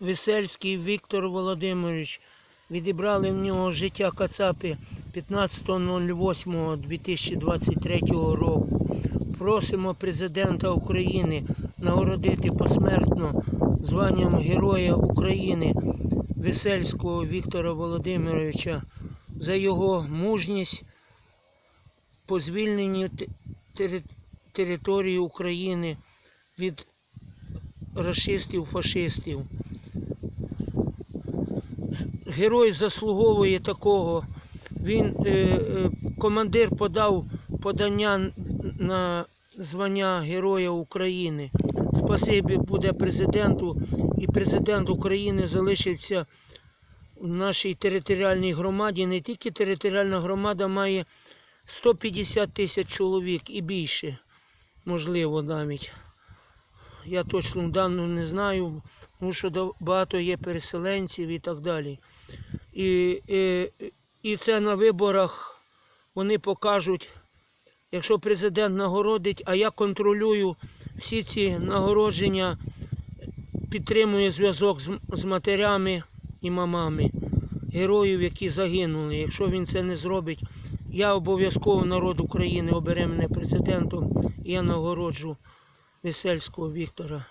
Весельський Віктор Володимирович. Відібрали в нього життя Кацапи 15.08.2023 року. Просимо президента України нагородити посмертно званням Героя України Весельського Віктора Володимировича за його мужність по звільненню території України від расистів, фашистів. Герой заслуговує такого. Він, е, е, командир подав подання на звання Героя України. Спасибі буде президенту, і президент України залишився в нашій територіальній громаді. Не тільки територіальна громада має 150 тисяч чоловік і більше, можливо, навіть. Я точно дану не знаю, тому що багато є переселенців і так далі. І, і, і це на виборах вони покажуть, якщо президент нагородить, а я контролюю всі ці нагородження, підтримую зв'язок з, з матерями і мамами героїв, які загинули. Якщо він це не зробить, я обов'язково народ України обере мене президентом і я нагороджу Весельського Віктора